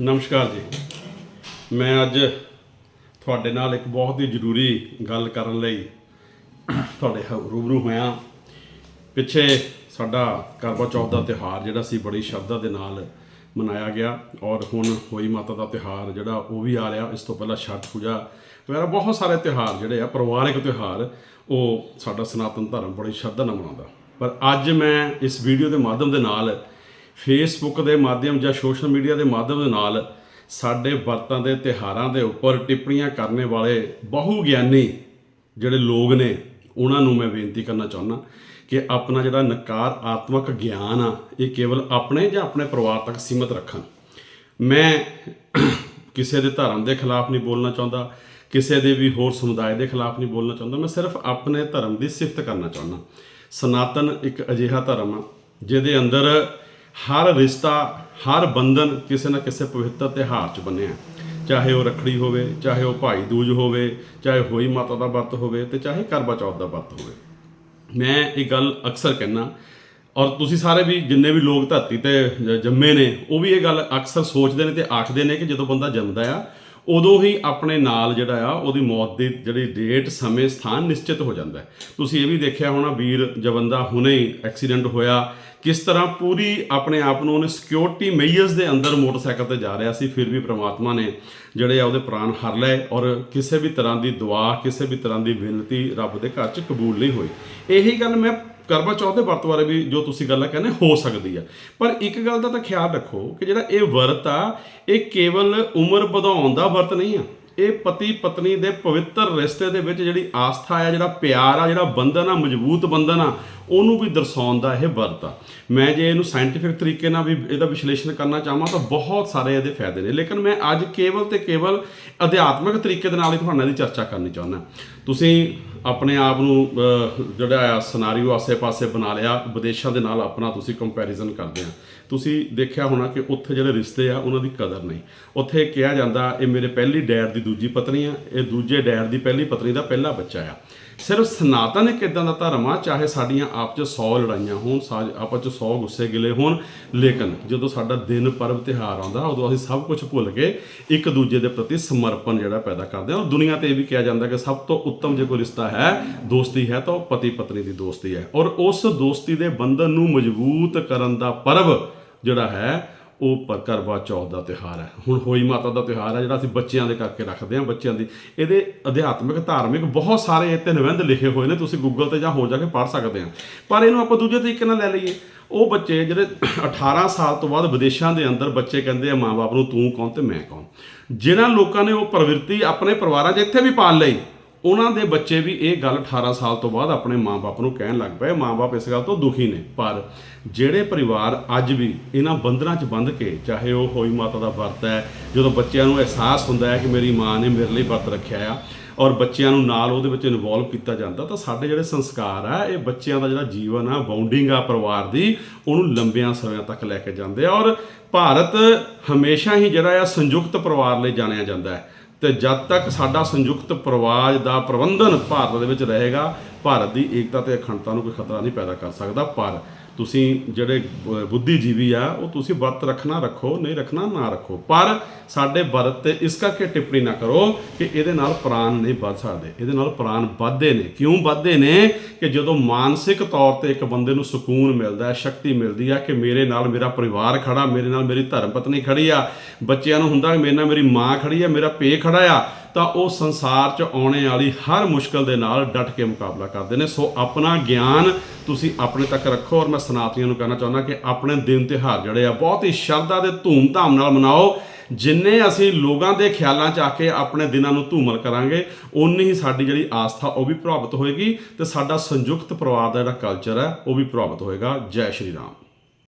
ਨਮਸਕਾਰ ਜੀ। ਮੈਂ ਅੱਜ ਤੁਹਾਡੇ ਨਾਲ ਇੱਕ ਬਹੁਤ ਹੀ ਜ਼ਰੂਰੀ ਗੱਲ ਕਰਨ ਲਈ ਤੁਹਾਡੇ ਰੂਬਰੂ ਹੋਇਆ। ਪਿੱਛੇ ਸਾਡਾ ਕਰਵਾ ਚੌਥ ਦਾ ਤਿਉਹਾਰ ਜਿਹੜਾ ਸੀ, ਬੜੀ ਸ਼ਰਧਾ ਦੇ ਨਾਲ ਮਨਾਇਆ ਗਿਆ ਔਰ ਹੁਣ ਹੋਈ ਮਾਤਾ ਦਾ ਤਿਉਹਾਰ ਜਿਹੜਾ, ਉਹ ਵੀ ਆ ਰਿਹਾ। ਇਸ ਤੋਂ ਪਹਿਲਾਂ ਛਠ ਪੂਜਾ ਵਗੈਰਾ ਬਹੁਤ ਸਾਰੇ ਤਿਉਹਾਰ ਜਿਹੜੇ ਆ, ਪਰਿਵਾਰਕ ਤਿਉਹਾਰ, ਉਹ ਸਾਡਾ ਸਨਾਤਨ ਧਰਮ ਬੜੀ ਸ਼ਰਧਾ ਨਾਲ ਮਨਾਉਂਦਾ। ਪਰ ਅੱਜ ਮੈਂ ਇਸ ਵੀਡੀਓ ਦੇ ਮਾਧਿਅਮ ਦੇ ਨਾਲ ਫੇਸਬੁੱਕ ਦੇ ਮਾਧਿਅਮ ਜਾਂ ਸੋਸ਼ਲ ਮੀਡੀਆ ਦੇ ਮਾਧਿਅਮ ਦੇ ਨਾਲ ਸਾਡੇ ਵਰਤਾਂ ਦੇ ਤਿਹਾਰਾਂ ਦੇ ਉੱਪਰ ਟਿੱਪਣੀਆਂ ਕਰਨ ਵਾਲੇ ਬਹੁ ਗਿਆਨੀ ਜਿਹੜੇ ਲੋਕ ਨੇ, ਉਹਨਾਂ ਨੂੰ ਮੈਂ ਬੇਨਤੀ ਕਰਨਾ ਚਾਹੁੰਦਾ ਕਿ ਆਪਣਾ ਜਿਹੜਾ ਨਕਾਰਾਤਮਕ ਗਿਆਨ ਆ, ਇਹ ਕੇਵਲ ਆਪਣੇ ਜਾਂ ਆਪਣੇ ਪਰਿਵਾਰ ਤੱਕ ਸੀਮਿਤ ਰੱਖਣ। ਮੈਂ ਕਿਸੇ ਦੇ ਧਰਮ ਦੇ ਖਿਲਾਫ ਨਹੀਂ ਬੋਲਣਾ ਚਾਹੁੰਦਾ, ਕਿਸੇ ਦੇ ਵੀ ਹੋਰ ਸਮੁਦਾਇ ਦੇ ਖਿਲਾਫ ਨਹੀਂ ਬੋਲਣਾ ਚਾਹੁੰਦਾ, ਮੈਂ ਸਿਰਫ ਆਪਣੇ ਧਰਮ ਦੀ ਸਿਫਤ ਕਰਨਾ ਚਾਹੁੰਦਾ। ਸਨਾਤਨ ਇੱਕ ਅਜਿਹਾ ਧਰਮ ਆ, ਜਿਹਦੇ ਅੰਦਰ ਹਰ ਰਿਸ਼ਤਾ, ਹਰ ਬੰਧਨ ਕਿਸੇ ਨਾ ਕਿਸੇ ਪਵਿੱਤਰ ਤਿਉਹਾਰ 'ਚ ਬੰਨਿਆ ਚਾਹੇ ਉਹ ਰੱਖੜੀ ਹੋਵੇ, ਚਾਹੇ ਉਹ ਭਾਈ ਦੂਜ ਹੋਵੇ, ਚਾਹੇ ਹੋਈ ਮਾਤਾ ਦਾ ਵਰਤ ਹੋਵੇ ਤੇ ਚਾਹੇ ਕਰਵਾ ਚੌਥ ਦਾ ਵਰਤ ਹੋਵੇ। ਮੈਂ ਇਹ ਗੱਲ ਅਕਸਰ ਕਹਿਣਾ ਔਰ ਤੁਸੀਂ ਸਾਰੇ ਵੀ ਜਿੰਨੇ ਵੀ ਲੋਕ ਧਰਤੀ ਤੇ ਜੰਮੇ ਨੇ, ਉਹ ਵੀ ਇਹ ਗੱਲ ਅਕਸਰ ਸੋਚਦੇ ਨੇ ਤੇ ਆਖਦੇ ਨੇ ਕਿ ਜਦੋਂ ਬੰਦਾ ਜੰਮਦਾ ਆ ਉਦੋਂ ਹੀ ਆਪਣੇ ਨਾਲ ਜਿਹੜਾ ਆ, ਉਹਦੀ ਮੌਤ ਦੀ ਜਿਹੜੀ ਡੇਟ ਸਮੇਂ, ਸਥਾਨ ਨਿਸ਼ਚਿਤ ਹੋ ਜਾਂਦਾ ਹੈ। ਤੁਸੀਂ ਇਹ ਵੀ ਦੇਖਿਆ ਹੋਣਾ ਵੀਰ ਜਵੰਦਾ ਹੁਣੇ ਐਕਸੀਡੈਂਟ ਹੋਇਆ। ਕਿਸ ਤਰ੍ਹਾਂ ਪੂਰੀ ਆਪਣੇ ਆਪ ਨੂੰ ਉਹਨੇ ਸਿਕਿਉਰਿਟੀ ਮੇਜਰਸ ਦੇ ਅੰਦਰ ਮੋਟਰਸਾਈਕਲ ਤੇ ਜਾ ਰਿਹਾ ਸੀ, ਫਿਰ ਵੀ ਪ੍ਰਮਾਤਮਾ ਨੇ ਜਿਹੜੇ ਆ ਉਹਦੇ ਪ੍ਰਾਣ ਹਰ ਲਏ ਔਰ ਕਿਸੇ ਵੀ ਤਰ੍ਹਾਂ ਦੀ ਦੁਆ, ਕਿਸੇ ਵੀ ਤਰ੍ਹਾਂ ਦੀ ਬੇਨਤੀ ਰੱਬ ਦੇ ਘਰ 'ਚ ਕਬੂਲ ਨਹੀਂ ਹੋਈ। ਇਹੀ ਗੱਲ ਮੈਂ ਕਰਵਾ ਚੌਥ ਦੇ ਵਰਤ ਬਾਰੇ ਵੀ ਜੋ ਤੁਸੀਂ ਗੱਲਾਂ ਕਹਿੰਦੇ ਹੋ ਸਕਦੀ ਆ। ਪਰ ਇੱਕ ਗੱਲ ਦਾ ਤਾਂ ਖਿਆਲ ਰੱਖੋ ਕਿ ਜਿਹੜਾ ਇਹ ਵਰਤ ਆ, ਇਹ ਕੇਵਲ ਉਮਰ ਵਧਾਉਣ ਦਾ ਵਰਤ ਨਹੀਂ ਆ। ਇਹ ਪਤੀ ਪਤਨੀ ਦੇ ਪਵਿੱਤਰ ਰਿਸ਼ਤੇ ਦੇ ਵਿੱਚ ਜਿਹੜੀ ਆਸਥਾ ਆ, ਜਿਹੜਾ ਪਿਆਰ ਆ, ਜਿਹੜਾ ਬੰਧਨ ਆ, ਮਜ਼ਬੂਤ ਬੰਧਨ ਆ, ਉਹਨੂੰ ਵੀ ਦਰਸਾਉਣ ਦਾ ਇਹ ਵਰਤ ਆ। ਮੈਂ ਜੇ ਇਹਨੂੰ ਸਾਇੰਟੀਫਿਕ ਤਰੀਕੇ ਨਾਲ ਵੀ ਇਹਦਾ ਵਿਸ਼ਲੇਸ਼ਣ ਕਰਨਾ ਚਾਹਾਂ ਤਾਂ ਬਹੁਤ ਸਾਰੇ ਇਹਦੇ ਫਾਇਦੇ ਨੇ। ਲੇਕਿਨ ਮੈਂ ਅੱਜ ਕੇਵਲ ਤੇ ਕੇਵਲ ਅਧਿਆਤਮਿਕ ਤਰੀਕੇ ਦੇ ਨਾਲ ਹੀ ਤੁਹਾਨੂੰ ਇਹਦੀ ਚਰਚਾ ਕਰਨੀ ਚਾਹੁੰਦਾ। ਤੁਸੀਂ ਆਪਣੇ ਆਪ ਨੂੰ ਜਿਹੜਾ ਆ ਸਿਨਾਰੀਓ ਆਸੇ-ਪਾਸੇ ਬਣਾ ਲਿਆ ਵਿਦੇਸ਼ਾਂ ਦੇ ਨਾਲ ਆਪਣਾ ਤੁਸੀਂ ਕੰਪੈਰੀਜ਼ਨ ਕਰਦੇ ਆ। ਤੁਸੀਂ ਦੇਖਿਆ ਹੋਣਾ ਕਿ ਉੱਥੇ ਜਿਹੜੇ ਰਿਸ਼ਤੇ ਆ, ਉਹਨਾਂ ਦੀ ਕਦਰ ਨਹੀਂ। ਉੱਥੇ ਕਿਹਾ ਜਾਂਦਾ, ਇਹ ਮੇਰੇ ਪਹਿਲੀ ਡੈਡ ਦੀ ਦੂਜੀ ਪਤਨੀ ਆ, ਇਹ ਦੂਜੇ ਡੈਡ ਦੀ ਪਹਿਲੀ ਪਤਨੀ ਦਾ ਪਹਿਲਾ ਬੱਚਾ ਆ। ਸਿਰਫ ਸਨਾਤਨ ਇੱਕ ਇਦਾਂ ਦਾ ਧਰਮ ਆ, ਚਾਹੇ ਸਾਡੀਆਂ ਆਪ 'ਚ 100 ਲੜਾਈਆਂ ਹੋਣ ਸਾ- ਆਪਸ 'ਚ 100 ਗੁੱਸੇ ਗਿਲੇ ਹੋਣ, ਲੇਕਿਨ ਜਦੋਂ ਸਾਡਾ ਦਿਨ ਪਰਬ ਤਿਹਾਰ ਆਉਂਦਾ, ਉਦੋਂ ਅਸੀਂ ਸਭ ਕੁਝ ਭੁੱਲ ਕੇ ਇੱਕ ਦੂਜੇ ਦੇ ਪ੍ਰਤੀ ਸਮਰਪਣ ਜਿਹੜਾ ਪੈਦਾ ਕਰਦੇ ਹਾਂ। ਔਰ ਦੁਨੀਆ ਤੇ ਇਹ ਵੀ ਕਿਹਾ ਜਾਂਦਾ ਕਿ ਸਭ ਤੋਂ ਉੱਤਮ ਜੇ ਕੋਈ ਰਿਸ਼ਤਾ ਹੈ, ਦੋਸਤੀ ਹੈ, ਤਾਂ ਉਹ ਪਤੀ ਪਤਨੀ ਦੀ ਦੋਸਤੀ ਹੈ। ਔਰ ਉਸ ਦੋਸਤੀ ਦੇ ਬੰਧਨ ਨੂੰ ਮਜ਼ਬੂਤ ਕਰਨ ਦਾ ਪਰਬ ਜਿਹੜਾ ਹੈ ਉਹ ਪਰ ਕਰਵਾ ਚੌਥ ਦਾ ਤਿਉਹਾਰ ਹੈ। ਹੁਣ ਹੋਈ ਮਾਤਾ ਦਾ ਤਿਉਹਾਰ ਹੈ, ਜਿਹੜਾ ਅਸੀਂ ਬੱਚਿਆਂ ਦੇ ਕਰਕੇ ਰੱਖਦੇ ਹਾਂ, ਬੱਚਿਆਂ ਦੀ। ਇਹਦੇ ਅਧਿਆਤਮਿਕ, ਧਾਰਮਿਕ ਬਹੁਤ ਸਾਰੇ ਇੱਥੇ ਨਿਬੰਧ ਲਿਖੇ ਹੋਏ ਨੇ, ਤੁਸੀਂ ਗੂਗਲ ਤੇ ਜਾਂ ਹੋਰ ਜਾ ਕੇ ਪੜ੍ਹ ਸਕਦੇ ਆ ਪਰ ਇਹਨੂੰ ਆਪਾਂ ਦੂਜੇ ਤਰੀਕੇ ਨਾਲ ਲੈ ਲਈਏ। ਉਹ ਬੱਚੇ ਜਿਹੜੇ 18 ਸਾਲ ਤੋਂ ਬਾਅਦ ਵਿਦੇਸ਼ਾਂ ਦੇ ਅੰਦਰ ਬੱਚੇ ਕਹਿੰਦੇ ਆ ਮਾਂ-ਬਾਪ ਨੂੰ ਤੂੰ ਕੌਣ ਤੇ ਮੈਂ ਕੌਣ? ਜਿਨ੍ਹਾਂ ਲੋਕਾਂ ਨੇ ਉਹ ਪ੍ਰਵਿਰਤੀ ਆਪਣੇ ਪਰਿਵਾਰਾਂ 'ਚ ਇੱਥੇ ਵੀ ਪਾਲ ਲਈ। ਉਹਨਾਂ ਦੇ ਬੱਚੇ ਵੀ ਇਹ ਗੱਲ 18 ਸਾਲ ਤੋਂ ਬਾਅਦ ਆਪਣੇ ਮਾਪੇ ਨੂੰ ਕਹਿਣ ਲੱਗ ਪਏ। ਮਾਪੇ ਇਸ ਗੱਲ ਤੋਂ ਦੁਖੀ ਨੇ। ਪਰ ਜਿਹੜੇ ਪਰਿਵਾਰ ਅੱਜ ਵੀ ਇਹਨਾਂ ਬੰਧਨਾਂ 'ਚ ਬੰਦ ਕੇ, ਚਾਹੇ ਉਹ ਹੋਈ ਮਾਤਾ ਦਾ ਵਰਤ ਹੈ, ਜਦੋਂ ਬੱਚਿਆਂ ਨੂੰ ਅਹਿਸਾਸ ਹੁੰਦਾ ਹੈ ਕਿ ਮੇਰੀ ਮਾਂ ਨੇ ਮੇਰੇ ਲਈ ਵਰਤ ਰੱਖਿਆ ਆ ਔਰ ਬੱਚਿਆਂ ਨੂੰ ਨਾਲ ਉਹਦੇ ਵਿੱਚ ਇਨਵੋਲਵ ਕੀਤਾ ਜਾਂਦਾ, ਤਾਂ ਸਾਡੇ ਜਿਹੜੇ ਸੰਸਕਾਰ ਆ, ਇਹ ਬੱਚਿਆਂ ਦਾ ਜਿਹੜਾ ਜੀਵਨ ਆ ਬਾਉਂਡਿੰਗ ਆ ਪਰਿਵਾਰ ਦੀ, ਉਹਨੂੰ ਲੰਬਿਆਂ ਸਮਿਆਂ ਤੱਕ ਲੈ ਕੇ ਜਾਂਦੇ ਆ। ਔਰ ਭਾਰਤ ਹਮੇਸ਼ਾ ਹੀ ਜਿਹੜਾ ਆ ਸੰਯੁਕਤ ਪਰਿਵਾਰ ਲਈ ਜਾਣਿਆ ਜਾਂਦਾ ਹੈ। ਤੇ ਜਦ ਤੱਕ ਸਾਡਾ ਸੰਯੁਕਤ ਪਰਿਵਾਰ ਦਾ ਪ੍ਰਬੰਧਨ ਭਾਰਤ ਦੇ ਵਿੱਚ ਰਹੇਗਾ, ਭਾਰਤ ਦੀ ਏਕਤਾ ਤੇ ਅਖੰਡਤਾ ਨੂੰ ਕੋਈ ਖਤਰਾ ਨਹੀਂ ਪੈਦਾ ਕਰ ਸਕਦਾ, ਪਰ ਤੁਸੀਂ ਜਿਹੜੇ ਬੁੱਧੀਜੀਵੀ ਆ, ਉਹ ਤੁਸੀਂ ਵਰਤ ਰੱਖਣਾ ਰੱਖੋ, ਨਹੀਂ ਰੱਖਣਾ ਨਾ ਰੱਖੋ। ਪਰ ਸਾਡੇ ਵਰਤ ਤੇ ਇਸ ਕਰਕੇ ਟਿੱਪਣੀ ਨਾ ਕਰੋ ਕਿ ਇਹਦੇ ਨਾਲ ਪ੍ਰਾਣ ਨਹੀਂ ਵੱਧ ਸਕਦੇ। ਇਹਦੇ ਨਾਲ ਪ੍ਰਾਣ ਵੱਧਦੇ ਨੇ। ਕਿਉਂ ਵੱਧਦੇ ਨੇ? ਕਿ ਜਦੋਂ ਮਾਨਸਿਕ ਤੌਰ ਤੇ ਇੱਕ ਬੰਦੇ ਨੂੰ ਸਕੂਨ ਮਿਲਦਾ ਹੈ, ਸ਼ਕਤੀ ਮਿਲਦੀ ਆ ਕਿ ਮੇਰੇ ਨਾਲ ਮੇਰਾ ਪਰਿਵਾਰ ਖੜਾ, ਮੇਰੇ ਨਾਲ ਮੇਰੀ ਧਰਮ ਪਤਨੀ ਖੜੀ ਆ, ਬੱਚਿਆਂ ਨੂੰ ਹੁੰਦਾ ਮੇਰੇ ਨਾਲ ਮੇਰੀ ਮਾਂ ਖੜੀ ਆ, ਮੇਰਾ ਪੇ ਖੜਾ ਆ ਤਾਂ ਉਹ ਸੰਸਾਰ 'ਚ ਆਉਣੇ ਵਾਲੀ ਹਰ ਮੁਸ਼ਕਲ ਦੇ ਨਾਲ ਡਟ ਕੇ ਮੁਕਾਬਲਾ ਕਰਦੇ ਨੇ। ਸੋ ਆਪਣਾ ਗਿਆਨ ਤੁਸੀਂ ਆਪਣੇ ਤੱਕ ਰੱਖੋ ਔਰ ਮੈਂ ਸਨਾਤਨੀਆਂ ਨੂੰ ਕਹਿਣਾ ਚਾਹੁੰਦਾ ਕਿ ਆਪਣੇ ਦਿਨ ਤਿਉਹਾਰ ਜਿਹੜੇ ਆ, ਬਹੁਤ ਹੀ ਸ਼ਰਧਾ ਦੇ ਧੂਮ-ਧਾਮ ਨਾਲ ਮਨਾਓ। ਜਿੰਨੇ ਅਸੀਂ ਲੋਕਾਂ ਦੇ ਖਿਆਲਾਂ 'ਚ ਆ ਕੇ ਆਪਣੇ ਦਿਨਾਂ ਨੂੰ ਧੂਮਲ ਕਰਾਂਗੇ ਉਨੀ ਹੀ ਸਾਡੀ ਜਿਹੜੀ ਆਸਥਾ, ਉਹ ਵੀ ਪ੍ਰਭਾਵਿਤ ਹੋਏਗੀ ਤੇ ਸਾਡਾ ਸੰਯੁਕਤ ਪਰਿਵਾਰ ਦਾ ਜਿਹੜਾ ਕਲਚਰ ਹੈ, ਉਹ ਵੀ ਪ੍ਰਭਾਵਿਤ ਹੋਏਗਾ। ਜੈ ਸ਼੍ਰੀ ਰਾਮ।